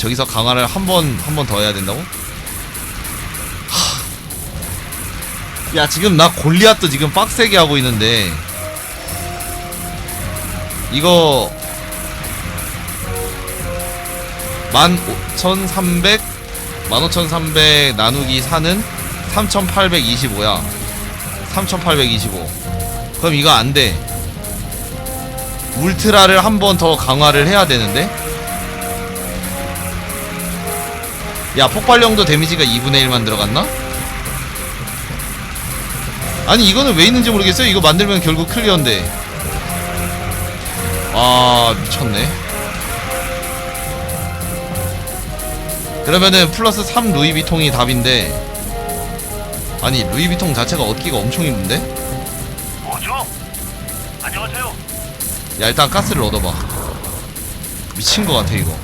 저기서 강화를 한 번 한 번 더 해야 된다고? 하... 야 지금 나 골리앗도 지금 빡세게 하고 있는데. 이거 15,300 15,300 나누기 4는 3,825야. 3,825 그럼 이거 안돼. 울트라를 한 번 더 강화를 해야 되는데 야 폭발령도 데미지가 2분의 1만 들어갔나? 아니 이거는 왜 있는지 모르겠어요 이거 만들면 결국 클리어인데 아 미쳤네 그러면은 플러스 3 루이비통이 답인데 아니 루이비통 자체가 얻기가 엄청 힘든데? 뭐죠? 안녕하세요. 야 일단 가스를 얻어봐 미친 것 같아 이거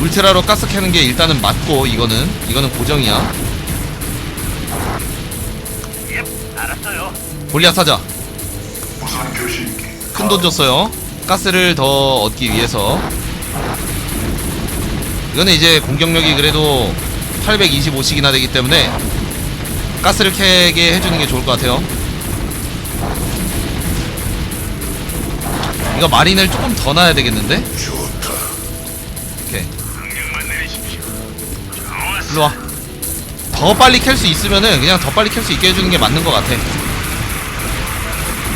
울트라로 가스 캐는 게 일단은 맞고 이거는 이거는 고정이야. 예, 알았어요. 골리앗 사자. 큰 돈 줬어요. 가스를 더 얻기 위해서. 이거는 이제 공격력이 그래도 825씩이나 되기 때문에 가스를 캐게 해주는 게 좋을 것 같아요. 이거 마린을 조금 더 놔야 되겠는데? 일로와. 더 빨리 캘 수 있으면은 그냥 더 빨리 캘 수 있게 해주는 게 맞는 것 같아.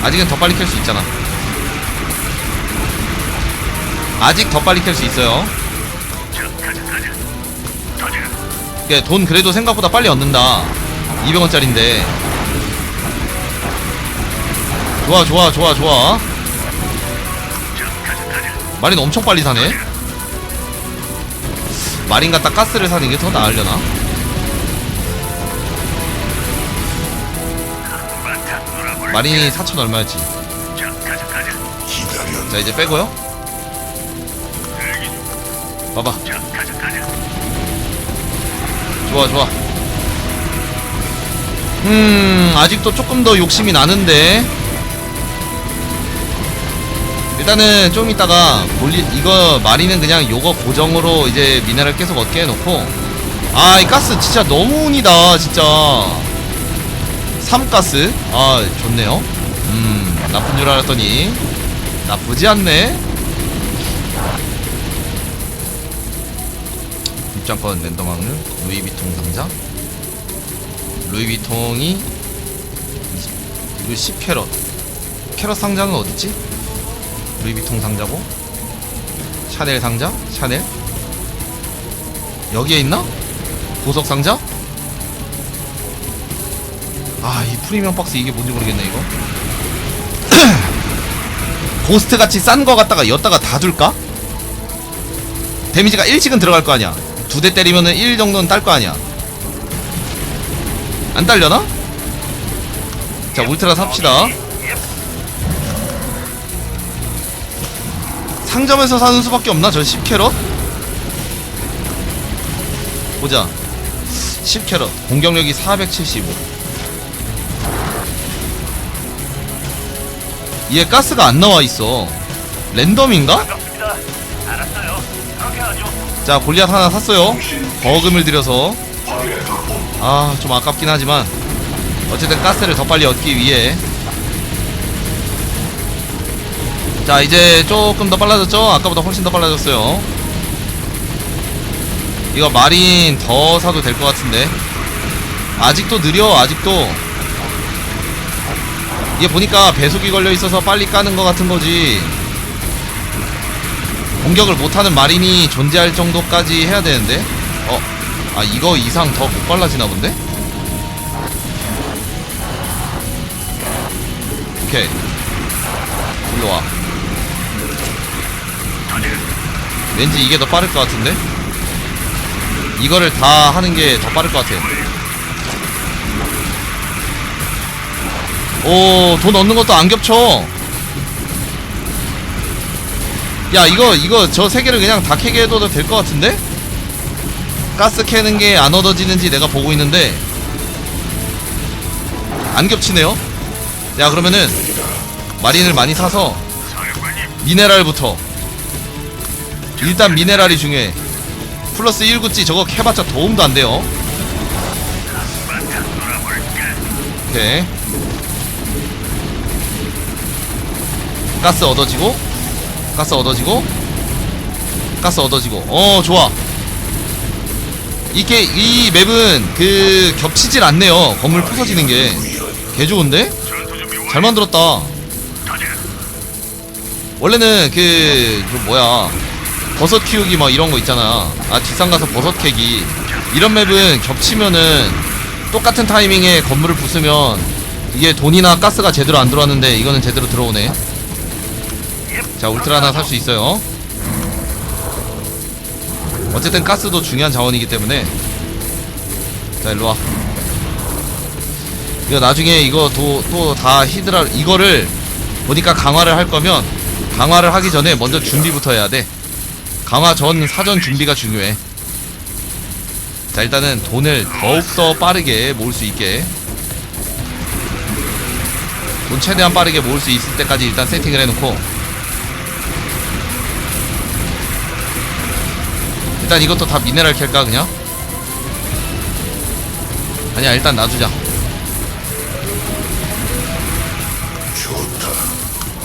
아직은 더 빨리 캘 수 있잖아. 아직 더 빨리 캘 수 있어요. 돈 그래도 생각보다 빨리 얻는다. 200원짜린데. 좋아 좋아 좋아 좋아. 마린 엄청 빨리 사네 마린 갖다 가스를 사는 게 더 나으려나? 마린이 4천 얼마였지 자, 이제 빼고요. 봐봐. 좋아 좋아 음 아직도 조금 더 욕심이 나는데 일단은 좀 이따가 볼리 이거 마리는 그냥 요거 고정으로 이제 미네랄 계속 얻게 해놓고. 아 이 가스 진짜 너무 운이다 진짜. 3가스? 아 좋네요. 음 나쁜 줄 알았더니. 나쁘지 않네. 입장권 랜덤 확률 루이비통 상자 루이비통이 20, 이거 10캐럿. 캐럿 상자는 어딨지? 루이비통 상자고 샤넬 상자? 샤넬? 여기에 있나? 보석 상자? 아 이 프리미엄 박스 이게 뭔지 모르겠네 이거 고스트 같이 싼 거 갖다가 였다가 다 둘까? 데미지가 1씩은 들어갈 거 아니야 두 대 때리면은 1 정도는 딸 거 아니야 안 딸려나? 자 울트라 삽시다 상점에서 사는 수밖에 없나? 저 10캐럿? 보자. 10캐럿. 공격력이 475 얘 가스가 안 나와 있어. 랜덤인가? 자 골리앗 하나 샀어요. 버금을 들여서. 아 좀 아깝긴 하지만. 어쨌든 가스를 더 빨리 얻기 위해 자 이제 조금 더 빨라졌죠? 아까보다 훨씬 더 빨라졌어요 이거 마린 더 사도 될 것 같은데 아직도 느려 아직도 이게 보니까 배속이 걸려 있어서 빨리 까는 것 같은 거지 공격을 못하는 마린이 존재할 정도까지 해야 되는데 어? 아 이거 이상 더 못 빨라지나 본데? 오케이 일로와. 왠지 이게 더 빠를 것 같은데? 이거를 다 하는 게 더 빠를 것 같아 오 돈 얻는 것도 안 겹쳐 야 이거 이거 저 세 개를 그냥 다 캐게 해도 될 것 같은데? 가스 캐는 게 안 얻어지는지 내가 보고 있는데 안 겹치네요 야 그러면은 마린을 많이 사서 미네랄부터 일단 미네랄이 중요해. 플러스 1구찌 저거 캐봤자 도움도 안 돼요. 오케이. 가스 얻어지고 가스 얻어지고 가스 얻어지고. 어 좋아. 이게 이 맵은 그 겹치질 않네요. 건물 부서지는 게. 개 좋은데? 전투 준비 완료. 잘 만들었다. 원래는 그, 그 뭐야 버섯 키우기 막 이런 거 있잖아. 아 뒷산 가서 버섯 캐기. 이런 맵은 겹치면은 똑같은 타이밍에 건물을 부수면 이게 돈이나 가스가 제대로 안 들어왔는데 이거는 제대로 들어오네. 자 울트라 하나 살 수 있어요. 어쨌든 가스도 중요한 자원이기 때문에. 자 일로와. 이거 나중에 이거 또 다 히드라 이거를 보니까 강화를 할 거면 강화를 하기 전에 먼저 준비부터 해야 돼 강화 전 사전 준비가 중요해 자 일단은 돈을 더욱더 빠르게 모을 수 있게 돈 최대한 빠르게 모을 수 있을 때까지 일단 세팅을 해놓고 일단 이것도 다 미네랄 캘까 그냥? 아니야 일단 놔두자.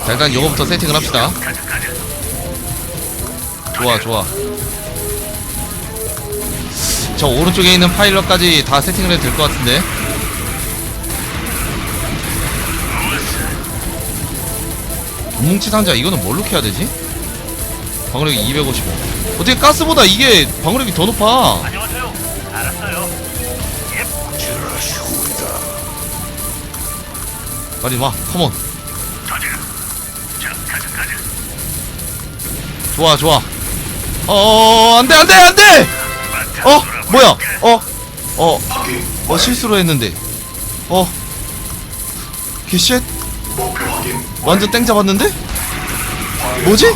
자 일단 요거부터 세팅을 합시다. 좋아 좋아 저 오른쪽에 있는 파일럿까지 다 세팅을 해도 될 것 같은데 뭉치 상자 이거는 뭘로 캐야 되지? 방어력이 255 어떻게 가스보다 이게 방어력이 더 높아 안녕하세요. 알았어요. 예. 빨리 와 컴온. 좋아 좋아 어어어 안돼 안돼 안돼 어 뭐야 어어어 확인. 어, 실수로 했는데 어 개쉣. 완전 땡 잡았는데? 뭐지?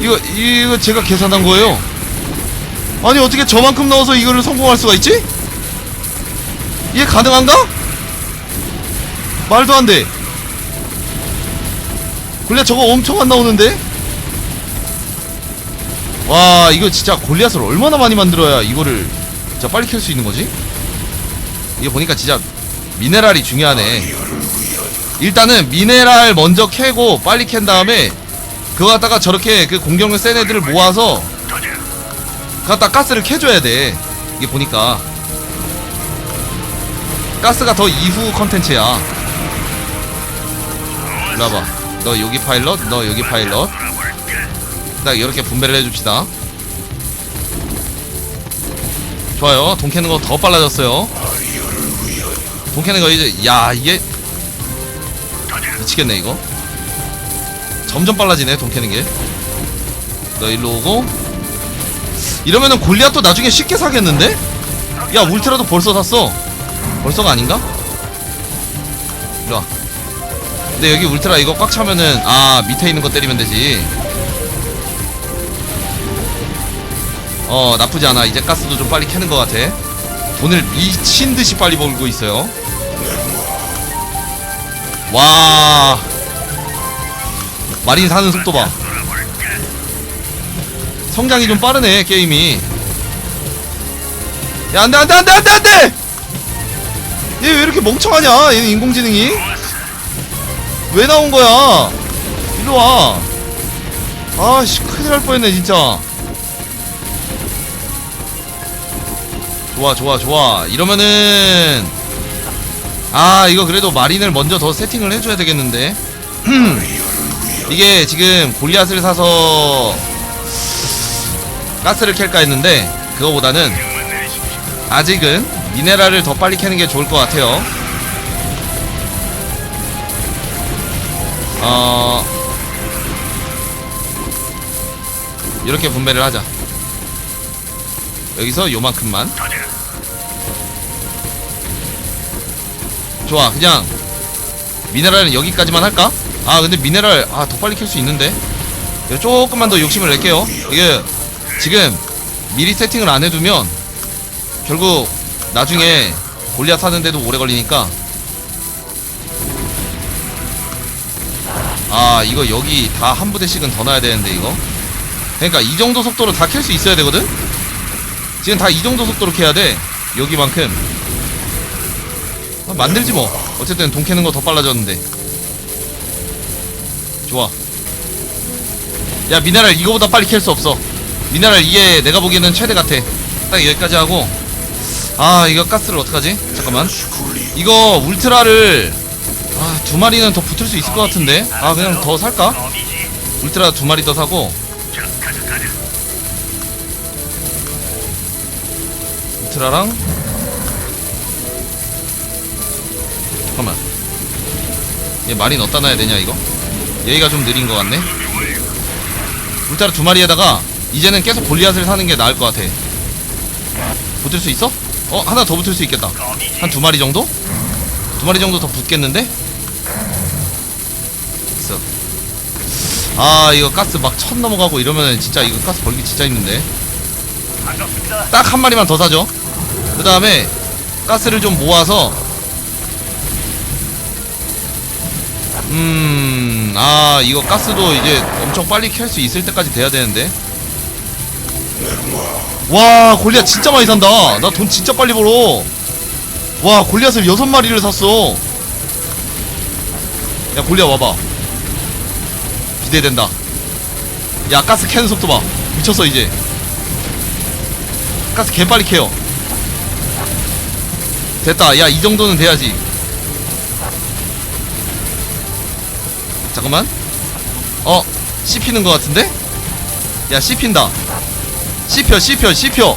이거 이거 제가 계산한 거예요. 아니 어떻게 저만큼 넣어서 이거를 성공할 수가 있지? 이게 가능한가? 말도 안 돼. 골리앗 저거 엄청 안 나오는데? 와 이거 진짜 골리앗을 얼마나 많이 만들어야 이거를 진짜 빨리 캘 수 있는 거지? 이거 보니까 진짜 미네랄이 중요하네. 일단은 미네랄 먼저 캐고 빨리 캔 다음에 그거 갖다가 저렇게 그 공격력 센 애들을 모아서. 갖다 가스를 캐줘야 돼 이게 보니까 가스가 더 이후 컨텐츠야 와봐 너 여기 파일럿 너 여기 파일럿? 딱 이렇게 분배를 해줍시다. 좋아요. 돈 캐는 거 더 빨라졌어요. 돈 캐는 거 이제 야 이게. 미치겠네 이거. 점점 빨라지네 돈 캐는 게. 너 일로 오고. 이러면은 골리앗도 나중에 쉽게 사겠는데? 야 울트라도 벌써 샀어. 벌써가 아닌가? 일로와. 근데 여기 울트라 이거 꽉 차면은 아 밑에 있는 거 때리면 되지 어 나쁘지 않아. 이제 가스도 좀 빨리 캐는 것 같아. 돈을 미친듯이 빨리 벌고 있어요. 와. 마린 사는 속도 봐? 성장이 좀 빠르네 게임이. 야 안돼 안돼 안돼 안돼 안돼! 얘 왜 이렇게 멍청하냐 얘는 인공지능이. 왜 나온 거야? 일로와. 아씨 큰일 날 뻔했네 진짜 좋아 좋아 좋아 이러면은 아 이거 그래도 마린을 먼저 더 세팅을 해줘야 되겠는데 이게 지금 골리앗을 사서 가스를 캘까 했는데 그거보다는. 아직은 미네랄을 더 빨리 캐는 게 좋을 것 같아요. 어 이렇게 분배를 하자. 여기서 요만큼만. 좋아, 그냥 미네랄은 여기까지만 할까? 아, 근데 미네랄 아 더 빨리 캘 수 있는데. 조금만 더 욕심을 낼게요. 이게 지금 미리 세팅을 안 해두면 결국 나중에 골리앗 사는데도 오래 걸리니까 아 이거 여기 다 한 부대씩은 더 놔야 되는데 이거 그러니까 이 정도 속도로 다 캘 수 있어야 되거든? 지금 다 이 정도 속도로 캐야 돼. 여기만큼. 아, 만들지 뭐. 어쨌든 돈 캐는 거 더 빨라졌는데. 좋아. 야 미네랄 이거보다 빨리 캘 수 없어. 미네랄 이게 내가 보기에는 최대 같아. 딱 여기까지 하고. 아 이거 가스를 어떡하지? 잠깐만. 이거 울트라를 아 두 마리는 더 붙을 수 있을 것 같은데? 아 그냥 더 살까? 울트라 두 마리 더 사고 울트라랑 잠깐만 얘 마린 어디다 놔야 되냐 이거 얘가 좀 느린 것 같네 울트라 두 마리에다가 이제는 계속 골리앗을 사는 게 나을 것 같아 붙을 수 있어? 어 하나 더 붙을 수 있겠다. 한 두 마리 정도? 두 마리 정도 더 붙겠는데? 있어. 아 이거 가스 막 천 넘어가고 이러면은 진짜 이거 가스 벌기 진짜 힘든데. 딱 한 마리만 더 사죠 그 다음에 가스를 좀 모아서 음 아 이거 가스도 이제 엄청 빨리 캘수 있을 때까지 돼야 되는데. 와 골리앗 진짜 많이 산다. 나 돈 진짜 빨리 벌어. 와 골리앗을 여섯 마리를 샀어. 야 골리앗 와봐. 기대된다. 야 가스 캐는 속도 봐. 미쳤어 이제. 가스 개 빨리 캐요 됐다. 야 이 정도는 돼야지. 잠깐만. 어 씹히는 것 같은데? 야 씹힌다. 씹혀 씹혀 씹혀.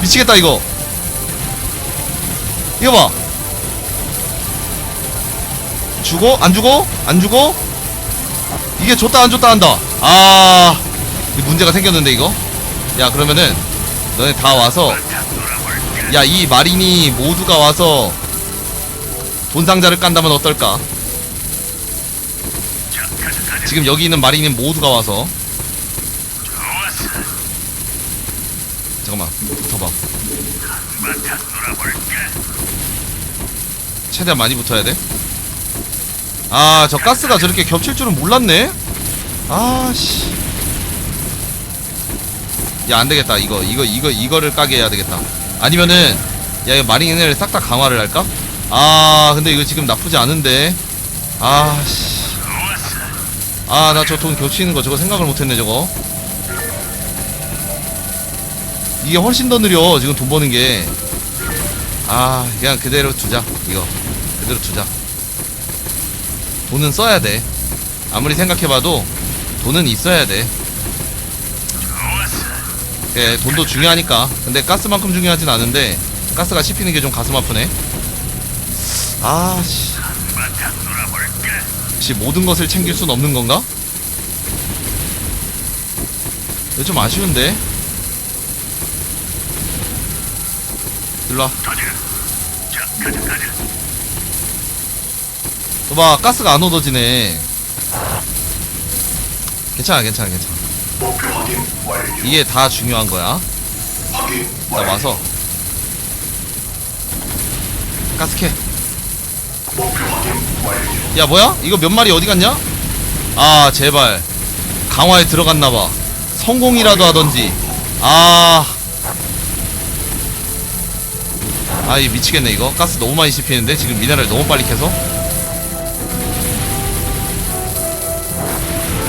미치겠다 이거. 이거 봐. 주고? 안 주고? 안 주고? 이게 줬다 안 줬다 한다. 아이 문제가 생겼는데 이거? 야 그러면은 너네 다 와서. 야 이 마린이 모두가 와서 돈 상자를 깐다면 어떨까. 지금 여기 있는 마린이 모두가 와서. 잠깐만 붙어봐. 최대한 많이 붙어야 돼. 아, 저 가스가 저렇게 겹칠 줄은 몰랐네. 아, 씨. 야, 안 되겠다. 이거, 이거, 이거, 이거를 까게 해야 되겠다. 아니면은, 야, 이거 마린을 싹 다 강화를 할까? 아, 근데 이거 지금 나쁘지 않은데. 아, 씨. 좋았어. 아, 나 저돈 겹치는 거 저거 생각을 못했네, 저거. 이게 훨씬 더 느려, 지금 돈 버는 게. 아, 그냥 그대로 두자, 이거. 그대로 두자. 돈은 써야 돼. 아무리 생각해봐도 돈은 있어야 돼. 예, 돈도 중요하니까. 근데 가스만큼 중요하진 않은데, 가스가 씹히는 게 좀 가슴 아프네. 아, 씨. 혹시 모든 것을 챙길 순 없는 건가? 좀 아쉬운데? 일로와. 봐봐, 가스가 안 얻어지네. 괜찮아, 괜찮아, 괜찮아. 목표 확인 완료 이게 다 중요한 거야. 확인 자, 완료 와서. 가스 캐. 목표 확인 완료 야 뭐야? 이거 몇 마리 어디 갔냐? 아 제발 강화에 들어갔나 봐 성공이라도 하던지 아 아이 미치겠네 이거 가스 너무 많이 씹히는데 지금 미네랄 너무 빨리 캐서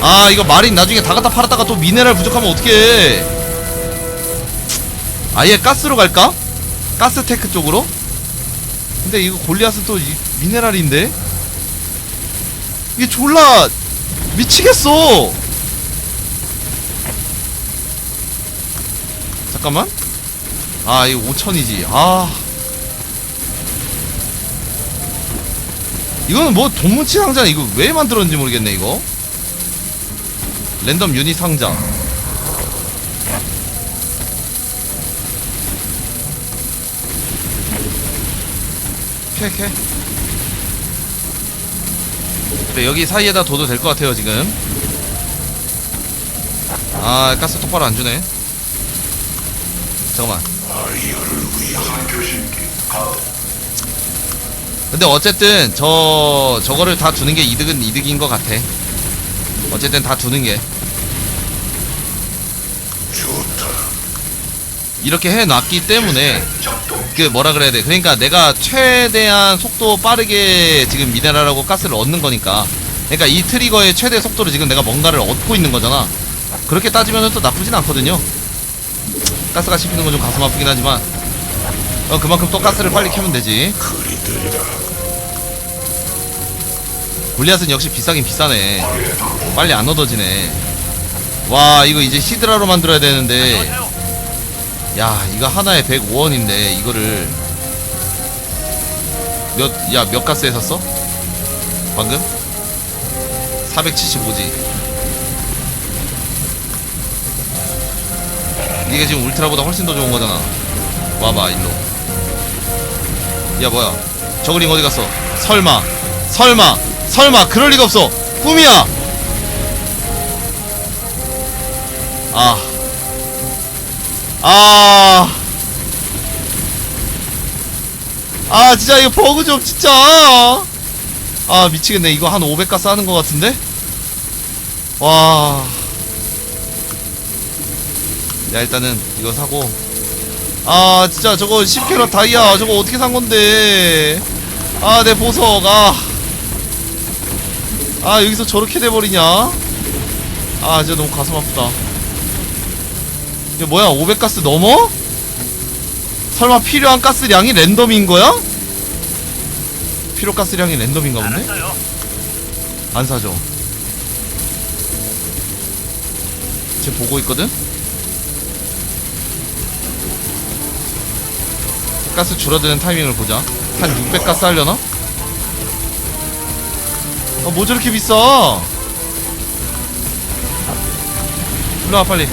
아 이거 마린 나중에 다 갖다 팔았다가 또 미네랄 부족하면 어떡해 아예 가스로 갈까? 가스 테크 쪽으로? 근데 이거 골리앗은 또 이- 미네랄인데? 이게 졸라 미치겠어. 잠깐만. 아, 이거 5천이지. 아. 이거는 뭐 돈뭉치 상자 이거 왜 만들었는지 모르겠네 이거. 랜덤 유닛 상자. 캐 캐. 네, 여기 사이에다 둬도 될 것 같아요, 지금. 아, 가스 똑바로 안 주네. 잠깐만. 근데 어쨌든, 저, 저거를 다 두는 게 이득은 이득인 것 같아. 어쨌든 다 두는 게. 이렇게 해놨기 때문에 그 뭐라 그래야 돼? 그러니까 내가 최대한 속도 빠르게 지금 미네랄하고 가스를 얻는 거니까. 그러니까 이 트리거의 최대 속도로 지금 내가 뭔가를 얻고 있는 거잖아. 그렇게 따지면 또 나쁘진 않거든요. 가스가 씹히는 건 좀 가슴 아프긴 하지만. 어 그만큼 또 가스를 빨리 켜면 되지. 골리앗은 역시 비싸긴 비싸네. 빨리 안 얻어지네 와 이거 이제 시드라로 만들어야 되는데. 야 이거 하나에 105원인데 이거를. 몇 야 몇 가스에 샀어? 방금? 475지. 이게 지금 울트라보다 훨씬 더 좋은 거잖아. 와봐 일로. 야 뭐야? 저그링 어디 갔어? 설마 설마 설마 그럴 리가 없어. 꿈이야 아 아. 아, 진짜 이거 버그 좀, 진짜. 아, 미치겠네. 이거 한 500가스 하는 것 같은데? 와. 야, 일단은 이거 사고. 아, 진짜 저거 10캐럿 다이아. 저거 어떻게 산 건데. 아, 내 보석. 아. 아, 여기서 저렇게 돼버리냐? 아, 진짜 너무 가슴 아프다. 이게 뭐야 500가스 넘어? 설마 필요한 가스량이 랜덤인 거야? 필요 가스량이 랜덤인가 본데? 알았어요. 안 사죠 지금 보고 있거든? 가스 줄어드는 타이밍을 보자 한 600가스 하려나? 아, 뭐 저렇게 비싸 일로와 빨리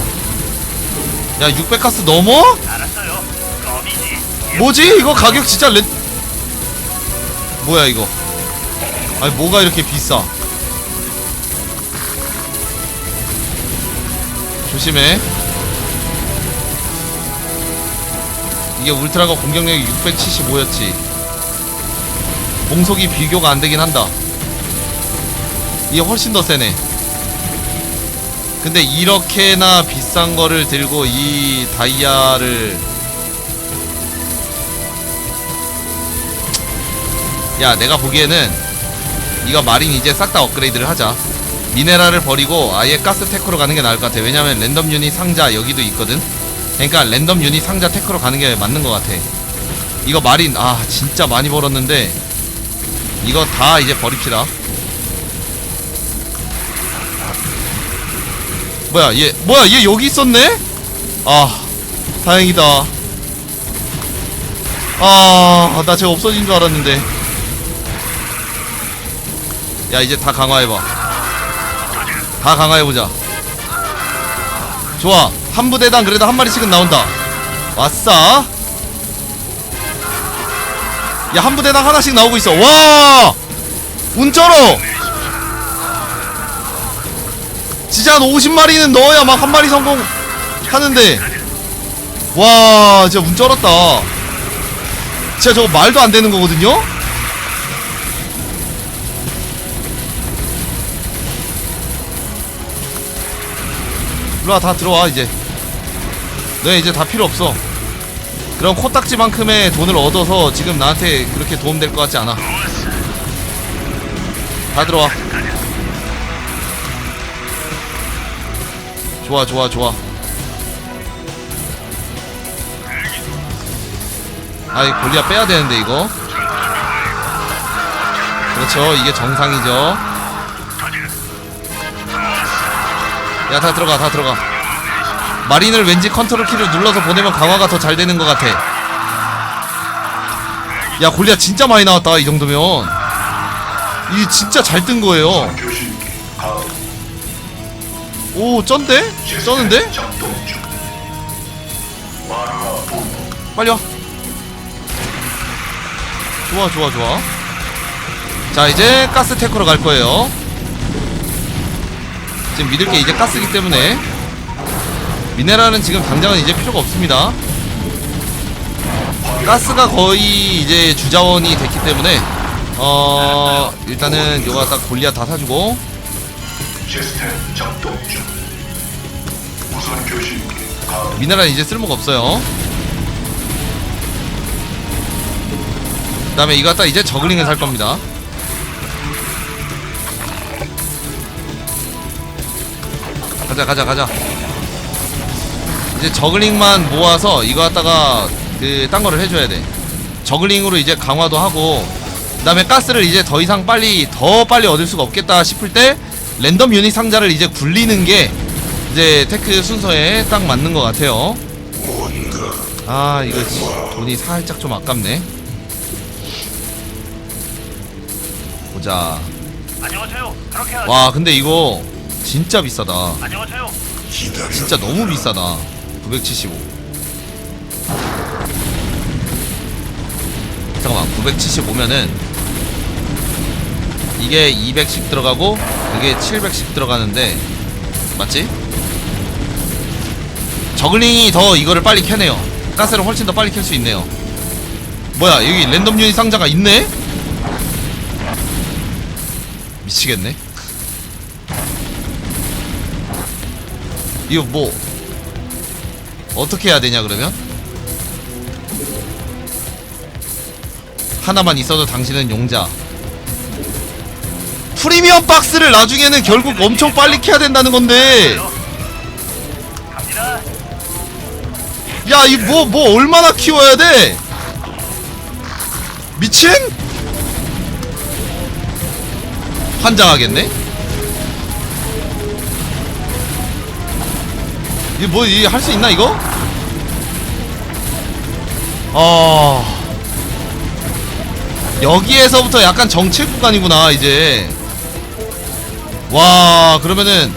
야 600가스 넘어? 알았어요. 껌이지. 뭐지? 이거 가격 진짜 렌 뭐야 이거 아니 뭐가 이렇게 비싸 조심해 이게 울트라가 공격력이 675였지 공속이 비교가 안 되긴 한다 이게 훨씬 더 세네 근데 이렇게나 비싼 거를 들고 이 다이아를 야 내가 보기에는 이거 마린 이제 싹 다 업그레이드를 하자. 미네랄을 버리고 아예 가스 테크로 가는 게 나을 것 같아. 왜냐면 랜덤 유닛 상자 여기도 있거든. 그러니까 랜덤 유닛 상자 테크로 가는 게 맞는 것 같아. 이거 마린 아 진짜 많이 벌었는데 이거 다 이제 버립시다 뭐야 얘 뭐야 얘 여기 있었네? 아 다행이다. 아나 쟤 없어진 줄 알았는데. 야 이제 다 강화해봐. 다 강화해보자. 좋아. 한 부대당 그래도 한 마리씩은 나온다. 왔어? 야한 부대당 하나씩 나오고 있어. 와! 운쩔어 진짜 한 50마리는 넣어야 막 한 마리 성공 하는데. 와 진짜 운 쩔었다. 진짜 저거 말도 안 되는 거거든요? 일로와 다 들어와 이제. 너네 이제 다 필요 없어. 그럼 코딱지만큼의 돈을 얻어서 지금 나한테 그렇게 도움될 것 같지 않아. 다 들어와 좋아 좋아 좋아. 아이 골리아 빼야 되는데 이거. 그렇죠. 이게 정상이죠. 야 다 들어가 다 들어가. 마린을 왠지 컨트롤 키를 눌러서 보내면 강화가 더 잘 되는 것 같아. 야 골리아 진짜 많이 나왔다 이 정도면. 이 진짜 잘 뜬 거예요. 오 쩐데? 쩌는데? 빨리 와. 좋아 좋아 좋아. 자 이제 가스 테크로 갈 거예요. 지금 믿을 게 이제 가스기 때문에. 미네랄은 지금 당장은 이제 필요가 없습니다. 가스가 거의 이제 주자원이 됐기 때문에 어 일단은 요거 딱 골리아 다 사주고 시스템 작동 중. 우선 교신기 미네랄 이제 쓸모가 없어요. 그 다음에 이거 갖다 이제 저글링을 살 겁니다. 가자 가자 가자. 이제 저글링만 모아서 이거 갖다가 그 딴 거를 해줘야 돼. 저글링으로 이제 강화도 하고 그 다음에 가스를 이제 더 이상 빨리 더 빨리 얻을 수가 없겠다 싶을 때 랜덤 유닛 상자를 이제 굴리는 게 이제 테크 순서에 딱 맞는 것 같아요 아 이거 지- 돈이 살짝 좀 아깝네 보자 안녕하세요. 그렇게 하죠. 와 근데 이거 진짜 비싸다 안녕하세요. 진짜 너무 비싸다 975 잠깐만 975면은 이게 200씩 들어가고 이게 700씩 들어가는데 맞지? 저글링이 더 이거를 빨리 캐네요 가스를 훨씬 더 빨리 캘 수 있네요 뭐야 여기 랜덤 유닛 상자가 있네? 미치겠네 이거 뭐 어떻게 해야 되냐 그러면? 하나만 있어도 당신은 용자 프리미엄 박스를 나중에는 결국 엄청 빨리 캐야 된다는 건데. 야이뭐뭐 얼마나 키워야 돼? 미친? 환장하겠네? 이게 뭐이 할 수 있나 이거? 어 여기에서부터 약간 정체 구간이구나 이제 와 그러면은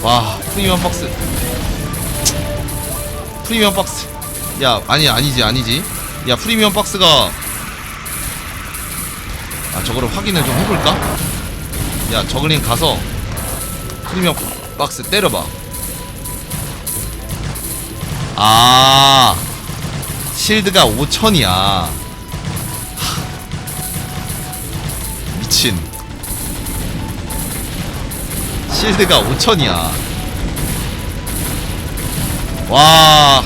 와 프리미엄 박스. 프리미엄 박스. 야 아니 아니지 아니지. 야 프리미엄 박스가 아 저거를 확인을 좀 해볼까? 야 저글링 가서 프리미엄 박스 때려봐. 아 실드가 5천이야 실드가 5천이야. 와.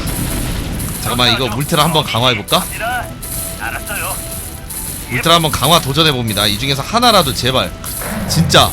잠깐만 이거 물트라 한번 강화해볼까? 울트라 한번 강화 도전해봅니다. 이 중에서 하나라도 제발. 진짜